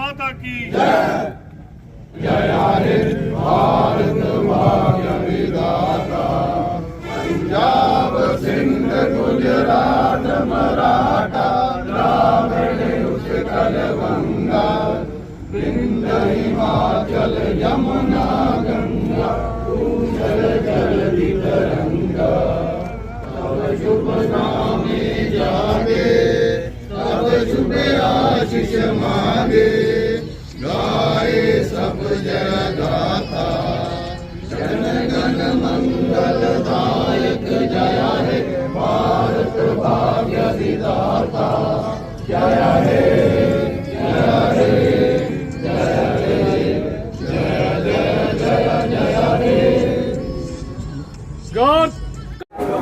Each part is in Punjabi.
ਮਾਤਾ ਕੀ? ਜੈ ਜੈ ਹਿੰਦ ਭਾਰਤ ਮਾਗਿਆ ਵਿਦਾਤਾ ਪੰਜਾਬ ਸਿੰਧ ਗੁਜਰਾਤ ਮਰਾਠਾ ਰਾਵਣ ਉਸਕਲ ਵੰਗਾ ਬਿੰਦ ਹਿਮਾਚਲ ਯਮੁਨਾ ਗੰਗਾ ਉਜਲ ਜਲ ਦੀ ਤਰੰਗਾ ਤਵ ਸ਼ੁਭ ਨਾਮੇ ਜਾਗੇ ਤਵ ਸ਼ੁਭੇ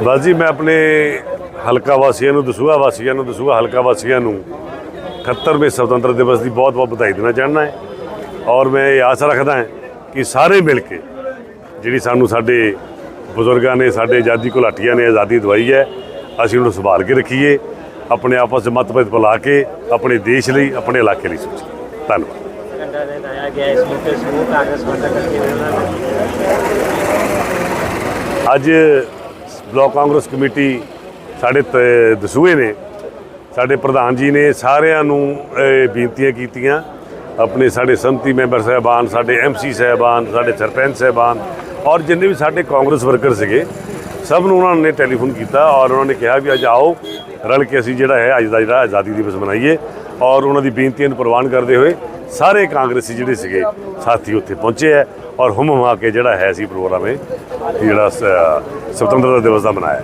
ਬਸ ਜੀ ਮੈਂ ਆਪਣੇ ਹਲਕਾ ਵਾਸੀਆਂ ਨੂੰ ਦਸੂਹਾ ਵਾਸੀਆਂ ਨੂੰ ਦਸੂਹਾ ਹਲਕਾ ਵਾਸੀਆਂ ਨੂੰ 78ਵੇਂ ਸੁਤੰਤਰ ਦਿਵਸ ਦੀ ਬਹੁਤ-ਬਹੁਤ ਵਧਾਈ ਦੇਣਾ ਚਾਹੁੰਦਾ ਹੈ ਔਰ ਮੈਂ ਇਹ ਆਸ ਰੱਖਦਾ ਹਾਂ ਕਿ ਸਾਰੇ ਮਿਲ ਕੇ ਜਿਹੜੀ ਸਾਨੂੰ ਸਾਡੇ ਬਜ਼ੁਰਗਾਂ ਨੇ ਸਾਡੇ ਆਜ਼ਾਦੀ ਘੁਲਾਟੀਆਂ ਨੇ ਆਜ਼ਾਦੀ ਦਵਾਈ ਹੈ ਅਸੀਂ ਉਹਨੂੰ ਸੰਭਾਲ ਕੇ ਰੱਖੀਏ ਆਪਣੇ ਆਪਸ ਵਿੱਚ ਮਤਭੇਦ ਭੁਲਾ ਕੇ ਆਪਣੇ ਦੇਸ਼ ਲਈ ਆਪਣੇ ਇਲਾਕੇ ਲਈ ਸੋਚੀਏ। ਧੰਨਵਾਦ। ਅੱਜ ਬਲਾਕ ਕਾਂਗਰਸ ਕਮੇਟੀ ਸਾਡੇ ਦਸੂਏ ਨੇ ਸਾਡੇ ਪ੍ਰਧਾਨ ਜੀ ਨੇ ਸਾਰਿਆਂ ਨੂੰ ਇਹ ਬੇਨਤੀਆਂ ਕੀਤੀਆਂ। ਆਪਣੇ ਸਾਡੇ ਸੰਮਤੀ ਮੈਂਬਰ ਸਾਹਿਬਾਨ, ਸਾਡੇ ਐਮਸੀ ਸਾਹਿਬਾਨ, ਸਾਡੇ ਸਰਪੰਚ ਸਾਹਿਬਾਨ ਔਰ ਜਿੰਨੇ ਵੀ ਸਾਡੇ ਕਾਂਗਰਸ ਵਰਕਰ ਸੀਗੇ, ਸਭ ਨੂੰ ਉਹਨਾਂ ਨੇ ਟੈਲੀਫੋਨ ਕੀਤਾ ਔਰ ਉਹਨਾਂ ਨੇ ਕਿਹਾ ਵੀ ਅੱਜ ਆਓ, ਰਲ ਕੇ ਅਸੀਂ ਜਿਹੜਾ ਹੈ ਅੱਜ ਦਾ ਜਿਹੜਾ ਆਜ਼ਾਦੀ ਦਿਵਸ ਮਨਾਈਏ ਔਰ ਉਹਨਾਂ ਦੀ ਬੇਨਤੀਆਂ ਨੂੰ ਪ੍ਰਵਾਨ ਕਰਦੇ ਹੋਏ ਸਾਰੇ ਕਾਂਗਰਸੀ ਜਿਹੜੇ ਸੀਗੇ ਸਾਥੀ ਉੱਥੇ ਪਹੁੰਚੇ ਹੈ ਔਰ ਹੁਮ ਹੁਮਾ ਕੇ ਜਿਹੜਾ ਹੈ ਅਸੀਂ ਪ੍ਰੋਗਰਾਮ ਇਹ ਜਿਹੜਾ ਸੁਤੰਤਰਤਾ ਦਿਵਸ ਦਾ ਮਨਾਇਆ